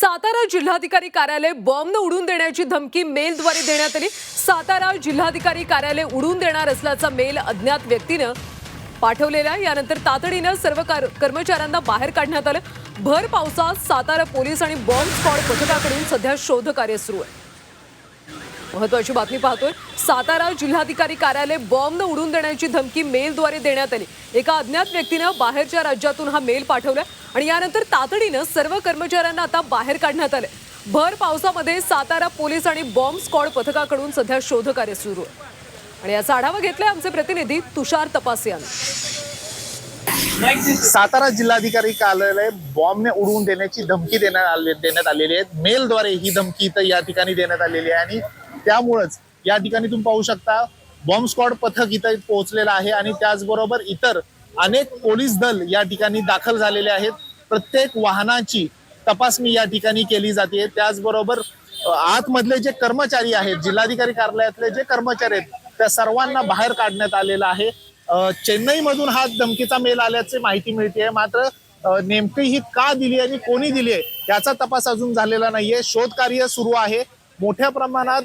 सातारा जिल्हाधिकारी कार्यालय बॉम्बनं उडून देण्याची धमकी मेलद्वारे देण्यात आली. सातारा जिल्हाधिकारी कार्यालय उडून देणार असल्याचा मेल अज्ञात व्यक्तीनं पाठवलेला. यानंतर तातडीनं सर्व कार- कर्मचाऱ्यांना बाहेर काढण्यात आलं. भर पावसात सातारा पोलीस आणि बॉम्ब स्क्वॉड पथकाकडून सध्या शोध कार्य सुरू आहे. महत्वाची बातमी पाहतोय. सातारा जिल्हाधिकारी कार्यालय बॉम्बनं उडून देण्याची धमकी मेलद्वारे देण्यात आली. एका अज्ञात व्यक्तीनं बाहेरच्या राज्यातून हा मेल पाठवला. आणि यानंतर तातडीनं सर्व कर्मचाऱ्यांना आता बाहेर काढण्यात आले भर पावसामध्ये सातारा पोलीस आणि बॉम्ब स्क्वॉड पथकाकडून सध्या शोध कार्य सुरू आहे. आणि याचा आढावा घेतलाय आमचे प्रतिनिधी तुषार तपास यांनी. सातारा जिल्हाधिकारी कार्यालय बॉम्बने उडवून देण्याची धमकी देण्यात आले देण्यात आलेली आहे. मेलद्वारे ही धमकी इथं या ठिकाणी देण्यात आलेली आहे आणि त्यामुळंच या ठिकाणी तुम्ही पाहू शकता बॉम्ब स्क्वॉड पथक इथं पोहोचलेलं आहे आणि त्याचबरोबर इतर अनेक पोलीस दल या ठिकाणी दाखल झालेले आहेत. प्रत्येक वाहनाची तपासणी या ठिकाणी केली जाते. त्याचबरोबर आतमधले जे कर्मचारी आहेत जिल्हाधिकारी कार्यालयातले जे कर्मचारी आहेत त्या सर्वांना बाहेर काढण्यात आलेलं आहे. चेन्नईमधून हा धमकीचा मेल आल्याची माहिती मिळते मात्र नेमकी ही का दिली आणि कोणी दिली आहे याचा तपास अजून झालेला नाहीये. शोध कार्य सुरू आहे. मोठ्या प्रमाणात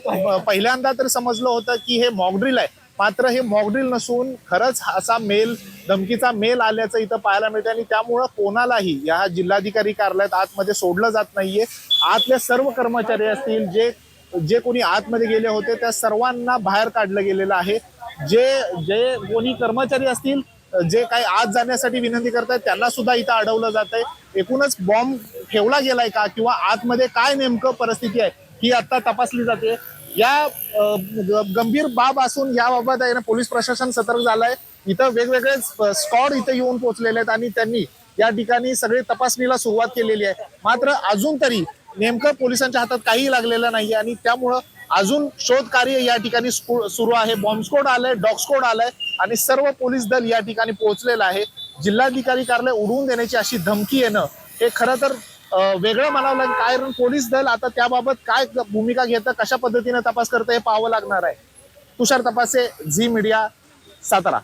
पहिल्यांदा तर समजलं होतं की हे मॉकड्रिल आहे. मात्र हे मॉकड्रिल नसून खरंच असा मेल धमकीचा मेल आल्याचं इथं पाहायला मिळतं आणि त्यामुळं कोणालाही या जिल्हाधिकारी कार्यालयात आतमध्ये सोडलं जात नाहीये. आतले सर्व कर्मचारी असतील जे जे कोणी आतमध्ये गेले होते त्या सर्वांना बाहेर काढलं गेलेलं आहे. जे जे कोणी कर्मचारी असतील जे काही आत जाण्यासाठी विनंती करतात त्यांना सुद्धा इथं अडवलं जात आहे एकूणच बॉम्ब ठेवला गेलाय का? किंवा आतमध्ये काय नेमकं परिस्थिती आहे ही आता तपासली जाते. या गंभीर बाब असून याबाबत आहे ना पोलीस प्रशासन सतर्क झालंय. इथं वेगवेगळे स्कॉड इथं येऊन पोहोचलेले आहेत आणि त्यांनी या ठिकाणी सगळे तपासणीला सुरुवात केलेली आहे. मात्र अजून तरी नेमकं पोलिसांच्या हातात काही लागलेलं नाही आणि त्यामुळं अजून शोध कार्य या ठिकाणी सुरू आहे. बॉम्बस्कोड आलाय आलंय डॉग आणि सर्व पोलीस दल या ठिकाणी पोहोचलेलं आहे. जिल्हाधिकारी कार्यालय उडवून देण्याची अशी धमकी येणं हे खरं तर वेगळं म्हणावं लागेल. कारण पोलीस दल आता त्याबाबत काय भूमिका घेतं कशा पद्धतीने तपास करतं हे पाहावं लागणार आहे. Tushar Tapase Zee media Satara.